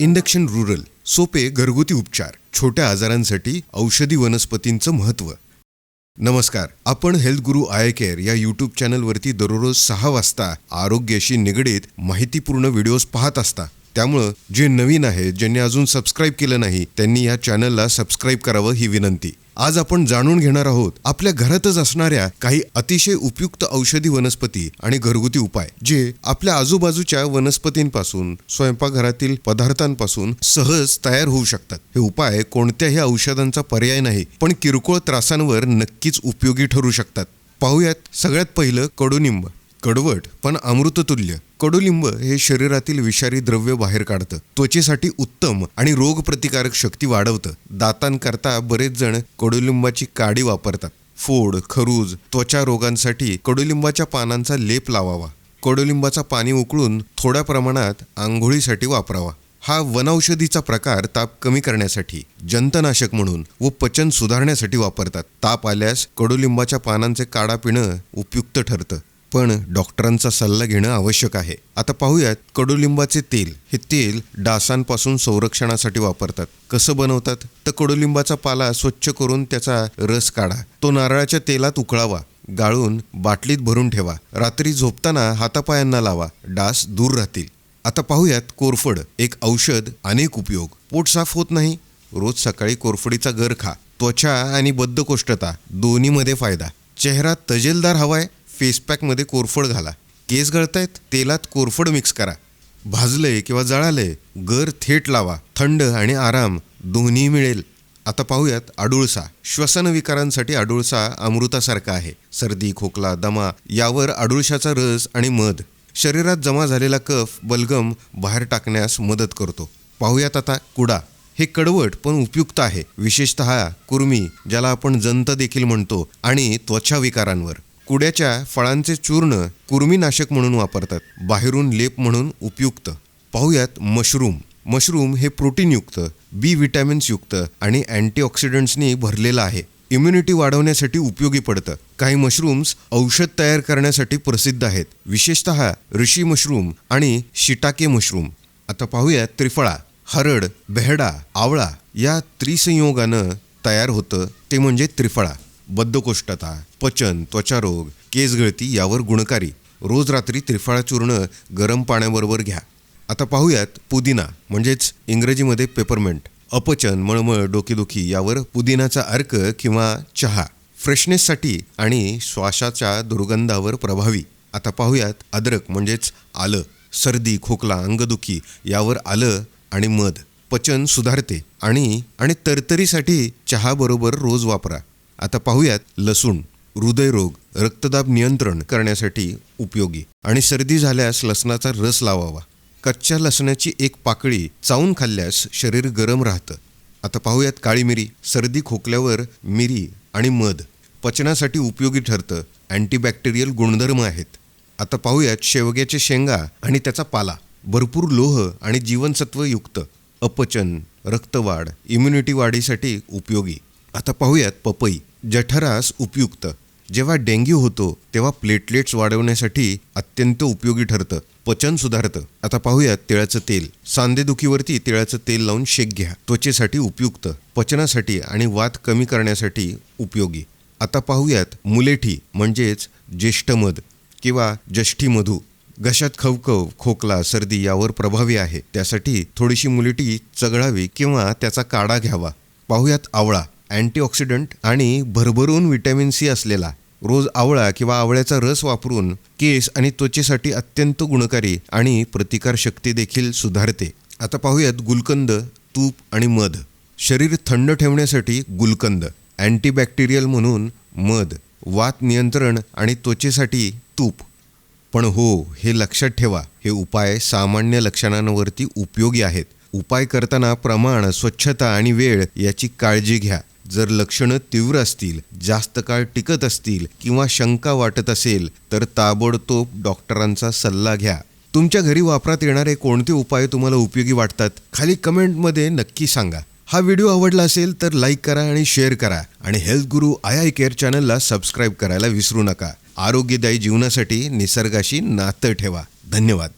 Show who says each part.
Speaker 1: Induction rural सोपे घरगुती उपचार छोट्या आजारांसाठी औषधी वनस्पतींचं महत्त्व. नमस्कार आपण हेल्थ गुरु आय केअर या यूट्यूब चॅनलवरती दररोज सहा वाजता आरोग्याशी निगडीत माहितीपूर्ण व्हिडिओज पाहत असता. त्यामुळं जे नवीन आहे ज्यांनी अजून सबस्क्राईब केलं नाही त्यांनी या चॅनलला सबस्क्राईब करावं ही विनंती. आज आपण जाणून घेणार आहोत आपल्या घरातच असणाऱ्या काही अतिशय उपयुक्त औषधी वनस्पती आणि घरगुती उपाय जे आपल्या आजूबाजूच्या वनस्पतींपासून स्वयंपाकघरातील पदार्थांपासून सहज तयार होऊ शकतात. हे उपाय कोणत्याही औषधांचा पर्याय नाही पण किरकोळ त्रासांवर नक्कीच उपयोगी ठरू शकतात. पाहूयात सगळ्यात पहिलं कडुनिंब. कडवट पण अमृततुल्य. कडुलिंब हे शरीरातील विषारी द्रव्य बाहेर काढतं. त्वचेसाठी उत्तम आणि रोगप्रतिकारक शक्ती वाढवतं. दातांकरता बरेच जण कडुलिंबाची काडी वापरतात. फोड खरूज त्वचा रोगांसाठी कडुलिंबाच्या पानांचा लेप लावावा. कडुलिंबाचा पाणी उकळून थोड्या प्रमाणात आंघोळीसाठी वापरावा. हा वनौषधीचा प्रकार ताप कमी करण्यासाठी जंतनाशक म्हणून व पचन सुधारण्यासाठी वापरतात. ताप आल्यास कडुलिंबाच्या पानांचे काढा पिणं उपयुक्त ठरतं. पण डॉक्टरांचा सल्ला घेणं आवश्यक आहे. आता पाहूयात कडुलिंबाचे तेल. हे तेल डासांपासून संरक्षणासाठी वापरतात. कसं बनवतात? तर कडुलिंबाचा पाला स्वच्छ करून त्याचा रस काढा. तो नारळाच्या तेलात उकळावा. गाळून बाटलीत भरून ठेवा. रात्री झोपताना हातापायांना लावा. डास दूर राहतील. आता पाहूयात कोरफड. एक औषध अनेक उपयोग. पोट साफ होत नाही? रोज सकाळी कोरफडीचा गर खा. त्वचा आणि बद्धकोष्ठता दोन्हीमध्ये फायदा. चेहरा तजेलदार हवाय? फेसपॅकमध्ये कोरफड घाला. केस गळतायत तेलात कोरफड मिक्स करा. भाजलंय किंवा जळालंय गर थेट लावा. थंड आणि आराम दोन्ही मिळेल. आता पाहूयात आडुळसा. श्वसन विकारांसाठी आडुळसा अमृतासारखा आहे. सर्दी खोकला दमा यावर आडुळशाचा रस आणि मध. शरीरात जमा झालेला कफ बलगम बाहेर टाकण्यास मदत करतो. पाहूयात आता कुडा. हे कडवट पण उपयुक्त आहे. विशेषतः कुर्मी ज्याला आपण जंत देखील म्हणतो आणि त्वचा विकारांवर कुड्याच्या फळांचे चूर्ण कुर्मीनाशक म्हणून वापरतात. बाहेरून लेप म्हणून उपयुक्त. पाहूयात मशरूम. मशरूम हे प्रोटीनयुक्त बी व्हिटॅमिन्सयुक्त आणि अँटीऑक्सिडंट्सनी भरलेलं आहे. इम्युनिटी वाढवण्यासाठी उपयोगी पडतं. काही मशरूम्स औषध तयार करण्यासाठी प्रसिद्ध आहेत. विशेषतः ऋषी मशरूम आणि शिटाके मशरूम. आता पाहूयात त्रिफळा हरड बेहडा आवळा या त्रिसंयोगानं तयार होतं ते म्हणजे त्रिफळा. बद्धकोष्ठता पचन त्वचारोग केसगळती यावर गुणकारी. रोज रात्री त्रिफळा चूर्ण गरम पाण्याबरोबर घ्या. आता पाहूयात पुदिना म्हणजेच इंग्रजीमध्ये पेपरमेंट अपचन मळमळ डोकेदुखी यावर पुदिनाचा अर्क किंवा चहा. फ्रेशनेससाठी आणि श्वासाच्या दुर्गंधावर प्रभावी. आता पाहूयात अद्रक म्हणजेच आलं. सर्दी खोकला अंगदुखी यावर आलं आणि मध. पचन सुधारते आणि आणि तरतरीसाठी चहाबरोबर रोज वापरा. आता पाहूयात लसूण हृदयरोग रक्तदाब नियंत्रण करण्यासाठी उपयोगी. आणि सर्दी झाल्यास लसणाचा रस लावावा. कच्च्या लसणाची एक पाकळी चावून खाल्ल्यास शरीर गरम राहतं. आता पाहूयात काळी मिरी सर्दी खोकल्यावर मिरी आणि मध पचनासाठी उपयोगी ठरतं. अँटीबॅक्टेरियल गुणधर्म आहेत. आता पाहूयात शेवग्याचे शेंगा आणि त्याचा पाला. भरपूर लोह आणि जीवनसत्व युक्त. अपचन रक्तवाढ इम्युनिटी वाढीसाठी उपयोगी. आता पाहूयात पपई. जठरास उपयुक्त. जेव्हा डेंग्यू होतो तेव्हा प्लेटलेट्स वाढवण्यासाठी अत्यंत उपयोगी ठरतं. पचन सुधारतं. आता पाहूयात तिळाचं तेल. सांधेदुखीवरती तिळाचं तेल लावून शेक घ्या. त्वचेसाठी उपयुक्त. पचनासाठी आणि वात कमी करण्यासाठी उपयोगी. आता पाहूयात मुलेठी म्हणजेच ज्येष्ठमध किंवा जष्ठी मधू. घशात खवखव खोकला सर्दी यावर प्रभावी आहे. त्यासाठी थोडीशी मुलेटी चगळावी किंवा त्याचा काढा घ्यावा. पाहूयात आवळा. अँटीऑक्सिडंट आणि भरभरून विटॅमिन सी असलेला रोज आवळा किंवा आवळ्याचा रस वापरून केस आणि त्वचेसाठी अत्यंत गुणकारी आणि प्रतिकारशक्ती देखील सुधारते. आता पाहूयात गुलकंद तूप आणि मध. शरीर थंड ठेवण्यासाठी गुलकंद अँटीबॅक्टेरियल म्हणून मध वात नियंत्रण आणि त्वचेसाठी तूप. पण हो हे लक्षात ठेवा हे उपाय सामान्य लक्षणांवरती उपयोगी आहेत. उपाय करताना प्रमाण स्वच्छता आणि वेळ याची काळजी घ्या. जर लक्षणं तीव्र असतील जास्त काळ टिकत असतील किंवा शंका वाटत असेल तर ताबडतोब डॉक्टरांचा सल्ला घ्या. तुमच्या घरी वापरात येणारे कोणते उपाय तुम्हाला उपयोगी वाटतात खाली कमेंटमध्ये नक्की सांगा. हा व्हिडिओ आवडला असेल तर लाईक करा आणि शेअर करा. आणि health guru eye eye care चॅनलला सबस्क्राईब करायला विसरू नका. आरोग्यदायी जीवनासाठी निसर्गाशी नातं ठेवा. धन्यवाद.